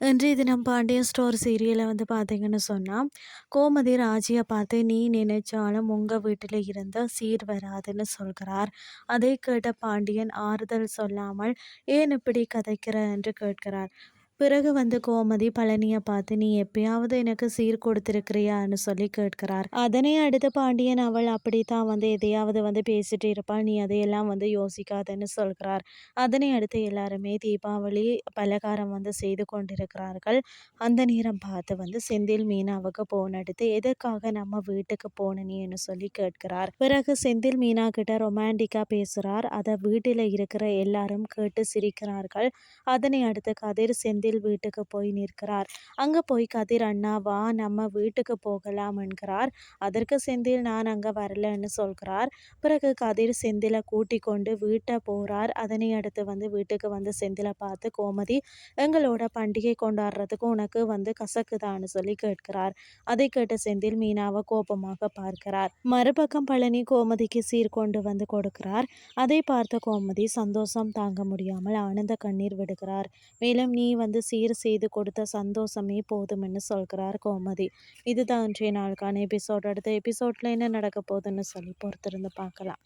இன்றைய தினம் பாண்டியன் ஸ்டோர் சீரியலை வந்து பார்த்தீங்கன்னு சொன்னால் கோமதி ராஜியை பார்த்து நீ நினைச்சாலும் உங்கள் வீட்டில் இருந்த சீர் வராதுன்னு சொல்கிறார். அதை கேட்ட பாண்டியன் ஆறுதல் சொல்லாமல் ஏன் இப்படி கதைக்கிற? என்று கேட்கிறார். பிறகு வந்து கோமதி பழனியை பார்த்து நீ எப்பயாவது எனக்கு சீர் கொடுத்துருக்கிறியான்னு சொல்லி கேட்கிறார். அதனை அடுத்து பாண்டியன் அவள் அப்படித்தான் வந்து எதையாவது வந்து பேசிட்டு இருப்பாள் நீ அதையெல்லாம் வந்து யோசிக்காதன்னு சொல்கிறார். அதனை அடுத்து எல்லாருமே தீபாவளி பலகாரம் வந்து செய்து கொண்டிருக்கிறார்கள். அந்த நேரம் பார்த்து வந்து செந்தில் மீனாவுக்கு போன் எடுத்து எதற்காக நம்ம வீட்டுக்கு போனனின்னு சொல்லி கேட்கிறார். பிறகு செந்தில் மீனா கிட்ட ரொமான்டிக்கா பேசுறார். அதை வீட்டில் இருக்கிற எல்லாரும் கேட்டு சிரிக்கிறார்கள். அதனை அடுத்து கதிர் செந்தில் செந்தில் வீட்டுக்கு போய் நிற்கிறார். அங்கே போய் கதிர் அண்ணா வா நம்ம வீட்டுக்கு போகலாம் என்கிறார். அதற்கு செந்தில் நான் அங்கே வரலன்னு சொல்கிறார். பிறகு கதிர் செந்திலை கூட்டி கொண்டு வீட்டை போகிறார் அதனை அடுத்து வந்து வீட்டுக்கு வந்து செந்திலை பார்த்து கோமதி எங்களோட பண்டிகை கொண்டாடுறதுக்கு உனக்கு வந்து கசக்குதான்னு சொல்லி கேட்கிறார். அதை கேட்ட செந்தில் மீனாவை கோபமாக பார்க்கிறார். மறுபக்கம் பழனி கோமதிக்கு சீர் கொண்டு வந்து கொடுக்கிறார். அதை பார்த்த கோமதி சந்தோஷம் தாங்க முடியாமல் ஆனந்த கண்ணீர் விடுகிறார். மேலும் நீ வந்து வந்து சீர் செய்து கொடுத்த சந்தோஷமே போதும்னு சொல்கிறார் கோமதி. இதுதான் இன்றைய நாளுக்கான எபிசோட். அடுத்த எபிசோட்ல என்ன நடக்க போகுதுன்னு சொல்லி பொறுத்திருந்து பார்க்கலாம்.